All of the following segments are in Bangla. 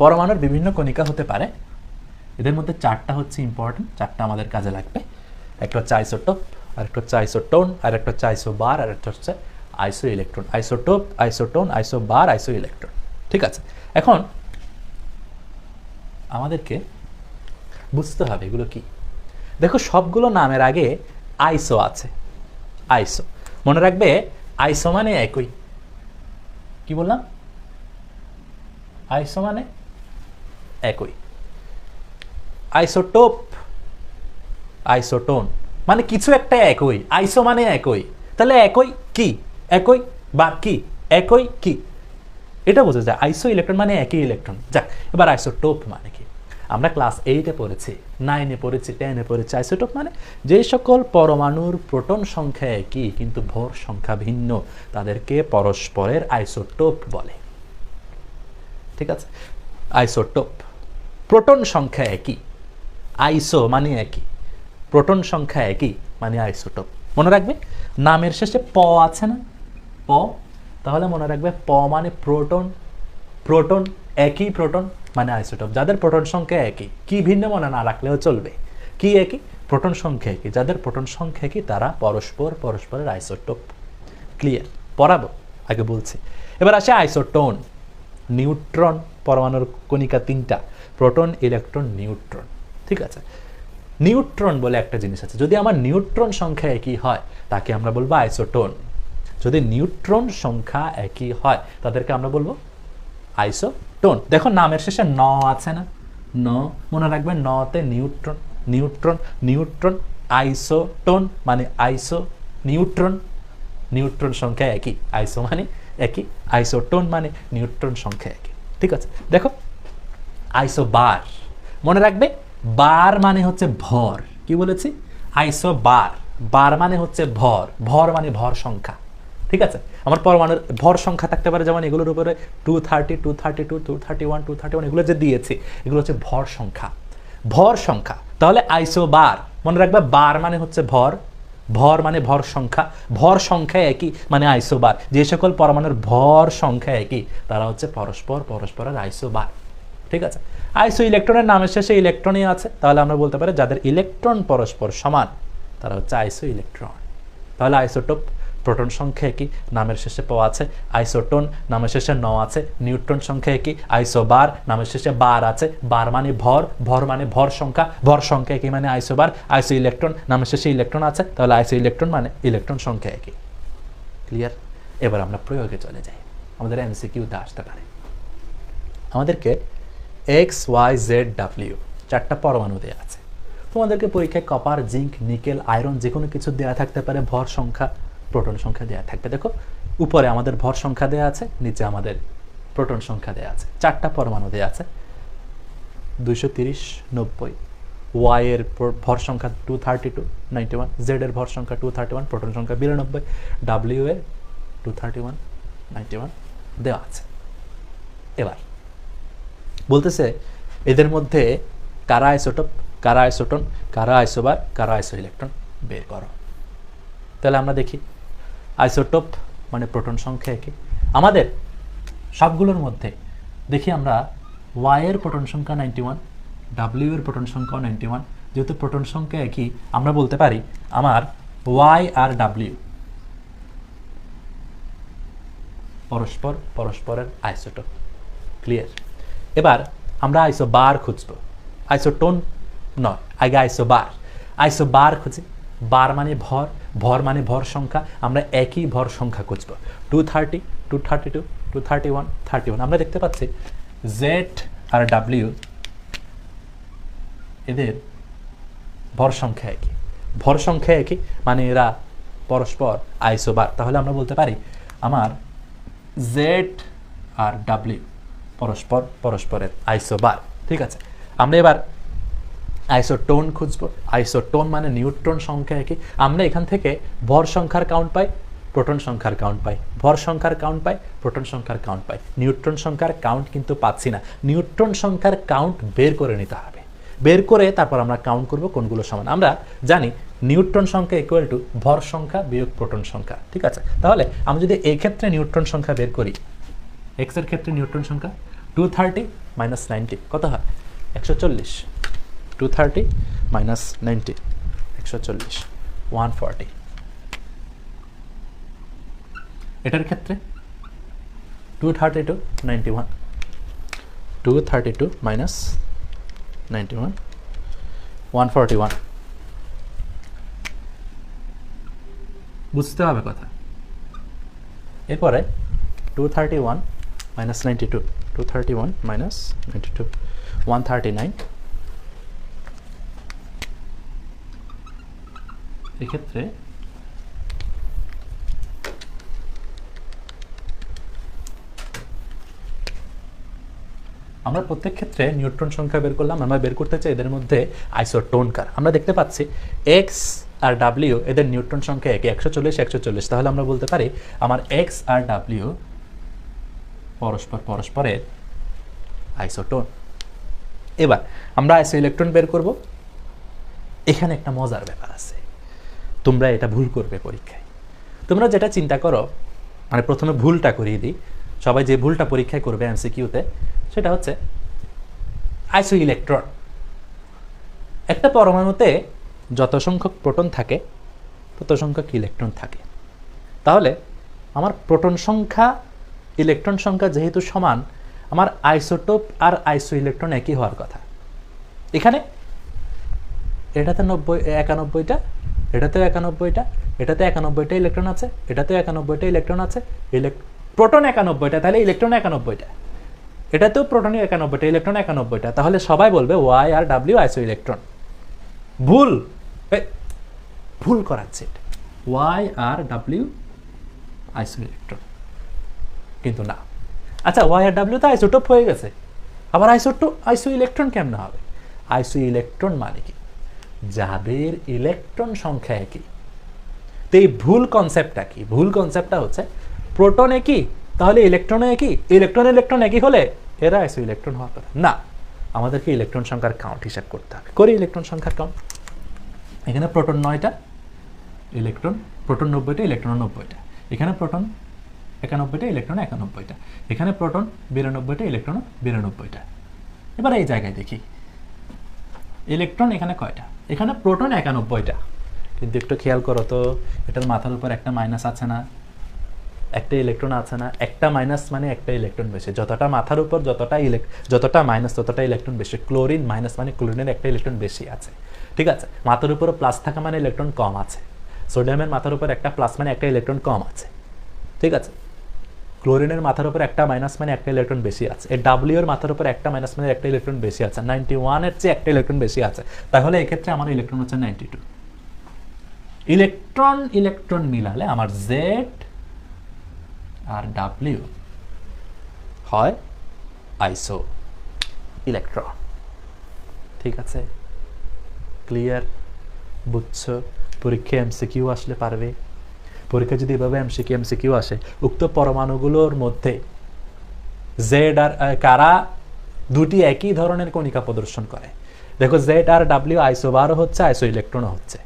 পরমাণুর বিভিন্ন কণিকা হতে পারে। এদের মধ্যে চারটা হচ্ছে ইম্পর্টেন্ট চারটা আমাদের কাজে লাগবে। একটা হচ্ছে আইসোটোপ আর একটা হচ্ছে আইসোটোন আর একটা হচ্ছে আইসোবার আর একটা হচ্ছে iso electron isotope, isotone, isobar iso electron ঠিক আছে? এখন আমাদেরকে বুঝতে হবে এগুলো কি। দেখো, সবগুলো নামের আগে আইসো আছে। আইসো। মনে রাখবে, আইসো মানে একই। কি বললাম? আইসো মানে একই। আইসোটোপ আইসোটোন মানে কিছু একটা একই। আইসো মানে একই। তাহলে একই কি? একই বা কি? একই কি? এটা বোঝা যায়। আইসো ইলেকট্রন মানে একই ইলেকট্রন যাক, এবার আইসোটোপ মানে কি? আমরা ক্লাস এইটে পড়েছি নাইনে পড়েছি টেনে পড়েছি। আইসোটোপ মানে যে সকল পরমাণুর প্রোটন সংখ্যা একই, কিন্তু ভর সংখ্যা ভিন্ন। তাদেরকে পরস্পরের আইসোটোপ বলে। ঠিক আছে? আইসোটোপ প্রোটন সংখ্যা একই, আইসো মানে একই, প্রোটন সংখ্যা একই মানে আইসোটোপ। মনে রাখবে, নামের শেষে প আছে না? প, তাহলে মনে রাখবে প মানে প্রোটন প্রোটন একই প্রোটন মানে আইসোটোপ। যাদের প্রোটন সংখ্যা একই, কি ভিন্ন মনে না রাখলেও চলবে। কি একই? প্রোটন সংখ্যা একই। যাদের প্রোটন সংখ্যা একই, তারা পরস্পর পরস্পরের আইসোটোপ। ক্লিয়ার পড়াবো? আগে বলছি। এবার আসে আইসোটোন। নিউট্রন, পরমাণুর কণিকা তিনটা, প্রোটন, ইলেকট্রন, নিউট্রন, ঠিক আছে? নিউট্রন বলে একটা জিনিস আছে, যদি আমার নিউট্রন সংখ্যা একই হয়, তাকে আমরা বলব আইসোটোন। যদি নিউট্রন সংখ্যা একই হয়, তাদেরকে আমরা বলব আইসোটোন। দেখো, নামের শেষে ন আছে না? ন, মনে রাখবেন নতে নিউট্রন নিউট্রন নিউট্রন, আইসোটোন মানে আইসো নিউট্রন। নিউট্রন সংখ্যা একই, আইসো মানে একই, আইসোটোন মানে নিউট্রন সংখ্যা একই, ঠিক আছে? দেখো আইসো বার মনে রাখবে, বার মানে হচ্ছে ভর, কি বলেছি? আইসো বার বার মানে হচ্ছে ভর ভর মানে ভর সংখ্যা, ঠিক আছে? আমার পরমাণুর ভর সংখ্যা থাকতে পারে যেমন এগুলোর উপরে two thirty two thirty two two thirty one two thirty one এগুলো যে দিয়েছি, এগুলো হচ্ছে ভর সংখ্যা ভর সংখ্যা, তাহলে আইসো বার মনে রাখবে, বার মানে হচ্ছে ভর ভর মানে ভর সংখ্যা ভর সংখ্যা একই মানে আইসোবার। যে সকল পরমাণুর ভর সংখ্যা একই, তারা হচ্ছে পরস্পর, পরস্পরের আইসোবার। ঠিক আছে? আইসো ইলেকট্রনের নামের শেষে ইলেকট্রনই আছে, তাহলে আমরা বলতে পারি যাদের ইলেকট্রন পরস্পর সমান, তারা হচ্ছে আইসো ইলেকট্রন তাহলে আইসোটোপ প্রোটন সংখ্যা একই, নামের শেষে প আছে আইসোটোন, নামের শেষে ন আছে, নিউট্রন সংখ্যা একই, আইসোবার, নামের শেষে বার আছে, বার মানে ভর ভর মানে ভর সংখ্যা ভর সংখ্যা একই মানে আইসোবার আইসো ইলেকট্রন নামের শেষে ইলেকট্রন আছে, তাহলে আইসো ইলেকট্রন মানে ইলেকট্রন সংখ্যা একই। ক্লিয়ার এবার আমরা প্রয়োগে চলে যাই। আমাদের এমসিকিউতে আসতে পারে। আমাদেরকে এক্স ওয়াই জেড ডাব্লিউ চারটা পরমাণু দেওয়া আছে। তোমাদেরকে পরীক্ষায় কপার জিঙ্ক নিকেল আয়রন যে কোনো কিছু দেওয়া থাকতে পারে ভর সংখ্যা। প্রোটন সংখ্যা দেওয়া থাকবে। দেখো, উপরে আমাদের ভর সংখ্যা দেওয়া আছে, নিচে আমাদের প্রোটন সংখ্যা দেওয়া আছে। চারটা পরমাণু দেওয়া আছে। দুইশো তিরিশ নব্বই। ওয়াই এর প্র- ভর সংখ্যা two thirty two ninety one Z এর ভর সংখ্যা টু থার্টি ওয়ান প্রোটন সংখ্যা বিরানব্বই ডাব্লিউ এর two thirty one ninety one দেওয়া আছে। এবার, বলতেছে, এদের মধ্যে কারা আইসোটোপ কারা আইসোটন কারা আইসোবার কারা আইসো ইলেকট্রন বের করো। তাহলে আমরা দেখি আইসোটোপ মানে প্রোটন সংখ্যা একই। আমাদের সবগুলোর মধ্যে দেখি আমরা ওয়াইয়ের প্রোটন সংখ্যা নাইনটি ওয়ান ডাব্লিউ এর প্রোটন সংখ্যা নাইনটি ওয়ান যেহেতু প্রোটন সংখ্যা একই, আমরা বলতে পারি আমার ওয়াই আর ডাব্লিউ পরস্পর, পরস্পরের আইসোটোপ। ক্লিয়ার এবার আমরা আইসো বার খুঁজবো। আইসোটোন নয়, আগে আইসো বার আইসো বার খুঁজি। বার মানে ভর ভর মানে ভর সংখ্যা, আমরা একই ভর সংখ্যা খুঁজব। Two thirty two thirty two two thirty one thirty one আমরা দেখতে পাচ্ছি জেড আর ডাব্লিউ এদের ভর সংখ্যা একই। ভর সংখ্যা একই মানে এরা পরস্পর আইসোবার। তাহলে আমরা বলতে পারি আমার জেড আর ডাব্লিউ পরস্পর, পরস্পরের আইসোবার। ঠিক আছে? আমরা এবার আইসোটোন খুঁজবো। আইসোটোন মানে নিউট্রন সংখ্যা একই। আমরা এখান থেকে ভর সংখ্যার কাউন্ট পাই, প্রোটন সংখ্যার কাউন্ট পাই। ভর সংখ্যার কাউন্ট পাই, প্রোটন সংখ্যার কাউন্ট পাই। নিউট্রন সংখ্যার কাউন্ট কিন্তু পাচ্ছি না। নিউট্রন সংখ্যার কাউন্ট বের করে নিতে হবে। বের করে তারপর আমরা কাউন্ট করব কোনগুলো সমান। আমরা জানি নিউট্রন সংখ্যা ইকুয়াল টু ভর সংখ্যা বিয়োগ প্রোটন সংখ্যা। ঠিক আছে? তাহলে আমি যদি এই ক্ষেত্রে নিউট্রন সংখ্যা বের করি এক্সের ক্ষেত্রে নিউট্রন সংখ্যা টু থার্টি মাইনাস নাইনটি কত হয়? একশো চল্লিশ। টু থার্টি মাইনাস নাইনটি একশো চল্লিশ ওয়ান ফর্টি এটার ক্ষেত্রে two thirty two ninety one two thirty two minus ninety one one forty one বুঝতে হবে কথা। এরপরে two thirty one minus ninety two two thirty one minus ninety two one thirty nine এক্ষেত্রে আমরা প্রত্যেক ক্ষেত্রে নিউট্রন সংখ্যা বের করলাম, আমরা বের করতে চাই এদের মধ্যে আইসোটোন কার। আমরা দেখতে পাচ্ছি এক্স আর ডাব্লিউ এদের নিউট্রন সংখ্যা একই একশো চল্লিশ একশো চল্লিশ। তাহলে আমরা বলতে পারি আমার এক্স আর ডাব্লিউ পরস্পর পরস্পরের আইসোটোন। এবার আমরা আইসো ইলেকট্রন বের করব। এখানে একটা মজার ব্যাপার আছে। তোমরা এটা ভুল করবে পরীক্ষায়। তোমরা যেটা চিন্তা করো মানে প্রথমে ভুলটা করিয়ে দিই। সবাই যে ভুলটা পরীক্ষায় করবে এমসিকিউতে সেটা হচ্ছে আইসো ইলেকট্রন একটা পরমাণুতে যত সংখ্যক প্রোটন থাকে, তত সংখ্যক ইলেকট্রন থাকে। তাহলে আমার প্রোটন সংখ্যা ইলেকট্রন সংখ্যা যেহেতু সমান, আমার আইসোটোপ আর আইসো ইলেকট্রন একই হওয়ার কথা। এখানে, এটাতে নব্বই, একানব্বইটা এটাতেও একানব্বইটা, এটাতে একানব্বইটা ইলেকট্রন আছে, এটাতেও একানব্বইটা ইলেকট্রন আছে প্রোটন একানব্বইটা, তাহলে ইলেকট্রন একানব্বইটা। এটাতেও প্রোটন একানব্বইটা ইলেকট্রন একানব্বইটা, তাহলে সবাই বলবে ওয়াই আর ডাব্লিউ আইসো ইলেকট্রন ভুল ভুল করাচ্ছে এটা। ওয়াই আর ডাব্লিউ আইসো ইলেকট্রন কিন্তু না। আচ্ছা ওয়াই আর ডাব্লিউ তো আইসোটোপ হয়ে গেছে। আবার আইসোটো আইসো ইলেকট্রন কেমন হবে? আইসো ইলেকট্রন মানে কি? যাদের ইলেকট্রন সংখ্যা একই। তো এই ভুল কনসেপ্টটা কি? ভুল কনসেপ্টটা হচ্ছে প্রোটন একই, তাহলে ইলেকট্রন একই ইলেকট্রন ইলেকট্রন একই হলে এরা আইসো ইলেকট্রন হওয়ার কথা। না, আমাদেরকে ইলেকট্রন সংখ্যার কাউন্ট হিসাব করতে হবে। করি ইলেকট্রন সংখ্যার কাউন্ট এখানে প্রোটন নয়টা ইলেকট্রন প্রোটন নব্বইটা ইলেকট্রন নব্বইটা। এখানে প্রোটন একানব্বইটা ইলেকট্রন একানব্বইটা। এখানে প্রোটন বিরানব্বইটা ইলেকট্রন বিরানব্বইটা। এবার এই জায়গায় দেখি। ইলেকট্রন এখানে কয়টা? এখানে প্রোটন একানব্বইটা। কিন্তু একটু খেয়াল করো তো, এটার মাথার উপর একটা মাইনাস আছে না, একটা ইলেকট্রন আছে না, একটা মাইনাস মানে একটা ইলেকট্রন বেশি। যতটা মাথার উপর যতটা ইলেক যতটা মাইনাস ততটা ইলেকট্রন বেশি। ক্লোরিন মাইনাস মানে ক্লোরিনের একটা ইলেকট্রন বেশি আছে। ঠিক আছে? মাথার উপর প্লাস থাকা মানে ইলেকট্রন কম আছে। সোডিয়ামের মাথার উপর একটা প্লাস মানে একটা ইলেকট্রন কম আছে। ঠিক আছে? ক্লোরিনের মাথার উপর একটা মাইনাস মানে একটা ইলেকট্রন বেশি আছে। এর ডাব্লিউ এর মাথার উপর একটা মাইনাস মানে একটা ইলেকট্রন বেশি আছে। নাইনটি ওয়ানের চেয়ে একটা ইলেকট্রন বেশি আছে। তাহলে এক্ষেত্রে আমার ইলেকট্রন হচ্ছে নাইনটি টু ইলেকট্রন ইলেকট্রন মিলালে আমার জেড আর ডাব্লিউ হয় আইসো ইলেকট্রন ঠিক আছে? ক্লিয়ার বুঝছ? পরীক্ষা এমসিকিউ আসলে পারবে। পরীক্ষা যদি এভাবে এমসিকিউ এমসিকিউ আসে, উক্ত পরমাণুগুলোর মধ্যে জেড আর কারা দুটি একই ধরনের কণিকা প্রদর্শন করে? দেখো জেড আর ডাব্লিউ আইসোবারও হচ্ছে আইসো ইলেকট্রনও হচ্ছে।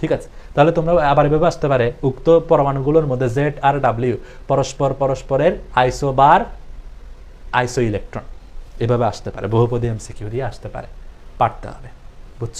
ঠিক আছে? তাহলে তোমরা আবার এভাবে আসতে পারে, উক্ত পরমাণুগুলোর মধ্যে জেড আর ডাব্লিউ পরস্পর পরস্পরের আইসোবার আইসো ইলেকট্রন এভাবে আসতে পারে, বহুপদী এমসিকিউ দিয়ে আসতে পারে, পারতে হবে। বুঝছ?